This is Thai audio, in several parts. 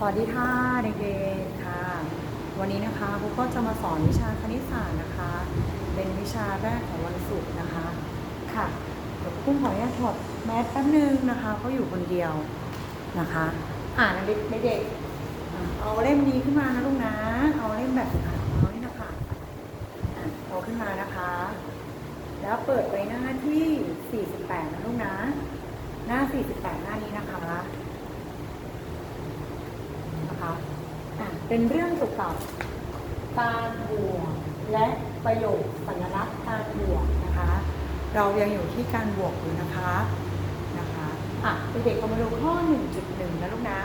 สวัสดีค่ะเด็กๆค่ะ วันนี้นะคะครูก็จะมาสอนวิชาคณิตศาสตร์นะคะ เป็นวิชาแรกของวันศุกร์นะคะค่ะเดี๋ยวครูขออนุญาตถอดแมสแป๊บนึงนะคะเพราะอยู่คนเดียวนะคะอ่านเด็กๆเอาเล่มนี้ขึ้นมานะลูกนะ เอาเล่มแบบนเอานี่นะคะอะเอาขึ้นมานะคะ แล้วเปิดไปหน้าที่ 48 นะลูกนะ หน้า 48 หน้านี้นะคะ นะคะอะเป็นเรื่องเกี่ยวกับการบวกและประโยคสัญลักษณ์การบวกนะคะ เรายังอยู่ที่การบวกอยู่นะคะนะคะอะเด็กๆก็มาดูข้อ 1.1 นะลูกนะ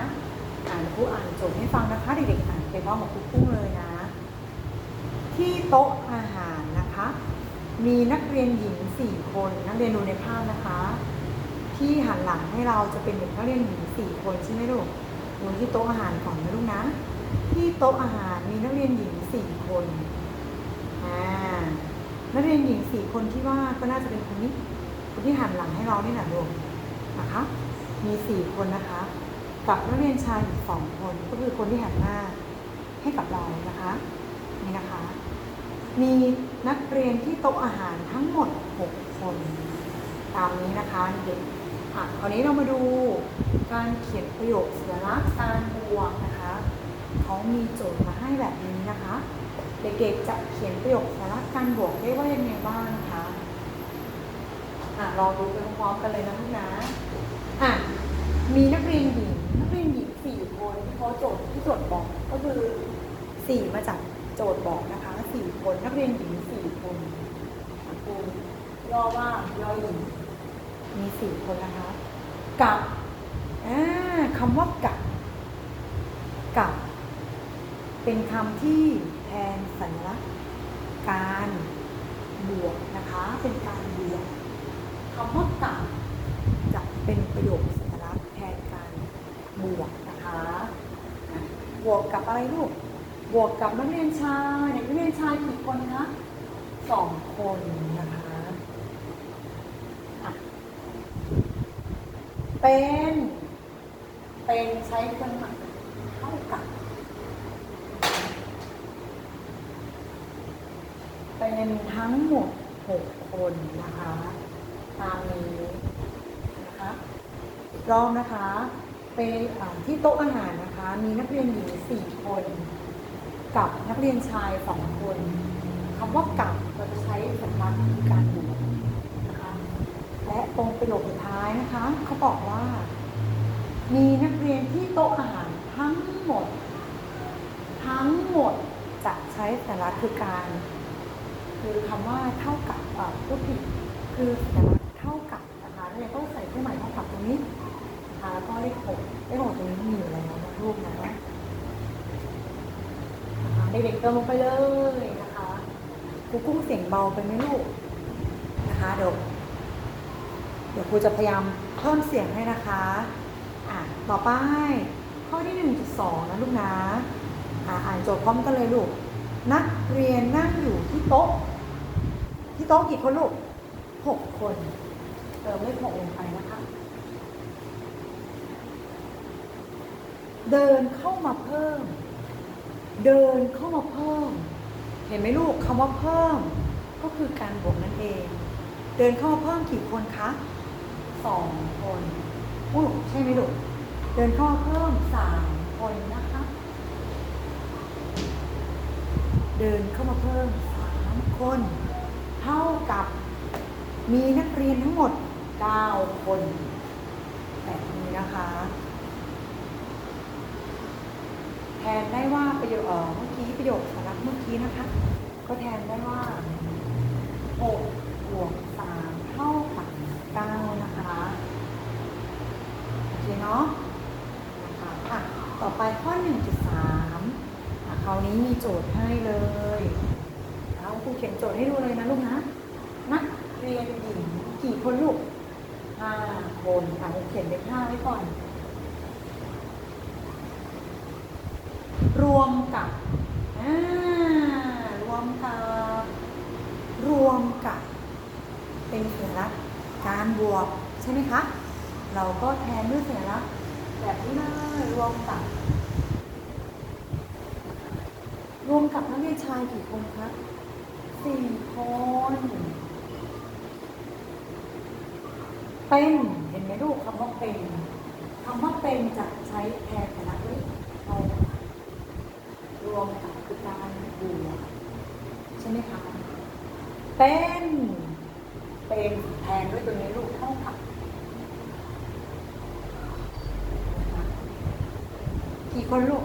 อ่านครูอ่านโจทย์ให้ฟังนะคะ เด็กๆอ่านไปพร้อมกับครูปุ้งเลยนะ ที่โต๊ะอาหารนะคะ มีนักเรียนหญิง 4 คน นักเรียนดูในภาพนะคะ ที่หันหลังให้เราจะเป็นเด็กนักเรียนหญิง 4 คนใช่ไหมลูก ดูที่โต๊ะอาหารก่อนนะลูกนะ ที่โต๊ะอาหารมีนักเรียนหญิงสี่คนอ่านักเรียนหญิงสี่คนที่ว่าก็น่าจะเป็นคนนี้คนที่หันหลังให้เรานี่แหละลูกนะคะ มีสี่คนนะคะ กับนักเรียนชายอีกสองคนก็คือคนที่หันหน้าให้กับเรานะคะนี่นะคะ มีนักเรียนที่โต๊ะอาหารทั้งหมดหกคน ตามนี้นะคะเด็ก อะคราวนี้เรามาดูการเขียนประโยคสัญลักษณ์การบวกนะคะเขามีโจทย์มาให้แบบนี้นะคะ เด็กๆจะเขียนประโยคสัญลักษณ์การบวกได้ว่ายังไงบ้างคะอะลองดูไปพร้อมๆกันเลยนะลูกนะอะมีนักเรียนหญิงนักเรียนหญิงสี่คนที่เขาโจทย์ที่โจทย์บอกก็คือสี่มาจากโจทย์บอกนะคะสี่คนนักเรียนหญิงสี่คนครูย่อว่าย่อหญิง มีสี่คนนะคะกับคำว่ากับกับ เป็นคำที่แทนสัญลักษณ์การบวกนะคะ เป็นการบวกคำว่ากับจะเป็นประโยคสัญลักษณ์แทนการบวกนะคะบวกกับอะไรลูกบวกกับนักเรียนชายเด็กนักเรียนชายกี่คนคะสองคนนะคะ เป็น เป็นใช้เครื่องหมายเท่ากับ เป็นทั้งหมดหกคนนะคะ ตามนี้นะคะรอบนะคะเป็นที่โต๊ะอาหารนะคะ มีนักเรียนหญิงสี่คน กับนักเรียนชายสองคนคำว่ากับเราจะใช้สัญลักษณ์การบวกนะคะ และ ตรงประโยคสุดท้ายนะคะ เขาบอกว่า มีนักเรียนที่โต๊ะอาหารทั้งหมด ทั้งหมดจะใช้สัญลักษณ์คือการ คือคำว่าเท่ากับเอ่อพูดผิดคือสัญลักษณ์เท่ากับนะคะเนี่ยต้องใส่เครื่องหมายเท่ากับตรงนี้นะคะแล้วก็เลขหกเลขหกตรงนี้มีอยู่แล้วนะรูปนะนะคะเด็กๆเติมลงไปเลยนะคะครูกุ้งเสียงเบาไปไหมลูกนะคะเดี๋ยว เดี๋ยวครูจะพยายามเพิ่มเสียงให้นะคะอะต่อไปข้อที่ 1.2 นะลูกนะอะอ่านโจทย์พร้อมกันเลยลูก นักเรียนนั่งอยู่ที่โต๊ะ ที่โต๊ะกี่คนลูกหกคนเติมเลขหกลงไปนะคะ เดินเข้ามาเพิ่ม เดินเข้ามาเพิ่ม เห็นไหมลูกคำว่าเพิ่ม ก็คือการบวกนั่นเอง เดินเข้ามาเพิ่มกี่คนคะ สองคนอู้ใช่ไหมลูกเดินข้ามาเพิ่มสามคนนะคะ เดินเข้ามาเพิ่มสามคน เท่ากับมีนักเรียนทั้งหมดเก้าคนแบบนี้นะคะ แทนได้ว่าประโยคเอ่อเมื่อกี้ประโยคสาระเมื่อกี้นะคะ ก็แทนได้ว่าหกบวกสามเท่ากับเก้านะคะโอเคเนาะนะคะอะต่อไปข้อ 1.3อะ คราวนี้มีโจทย์ให้เลยเอาครูเขียนโจทย์ให้ดูเลยนะลูกนะนักเรียนหญิงกี่คนลูกห้าคนอะครูเขียนเลขห้าไว้ก่อน รวมกับรวมกับรวมกับ เป็นสัญลักษณ์การบวกใช่ไหมคะ เราก็แทนด้วยสัญลักษณ์แบบนี้เลยรวมกับ รวมกับนักเรียนชายกี่คนคะสี่คน เป็นเห็นไหมลูกคำว่าเป็นคำว่าเป็นจะใช้แทนคณะวิเรารวมกับคือการบวกใช่ไหมคะ เป็น เป็นแทนด้วยตัวนี้ลูกเท่ากับกี่คนลูก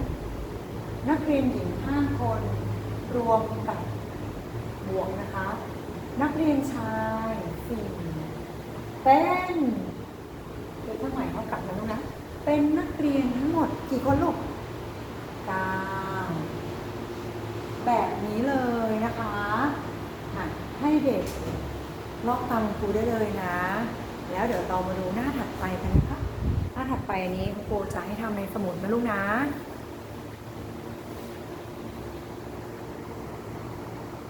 นักเรียนหญิงห้าคน รวมกับบวกนะคะ นักเรียนชายสี่เป็นคือเครื่องหมายเท่ากับนะลูกนะ เป็นนักเรียนทั้งหมดกี่คนลูกเก้าแบบนี้เลยนะคะอะให้เด็กลอกตามครูได้เลยนะ แล้วเดี๋ยวเรามาดูหน้าถัดไปกันนะคะ หน้าถัดไปอันนี้ครูจะให้ทำในสมุดนะลูกนะ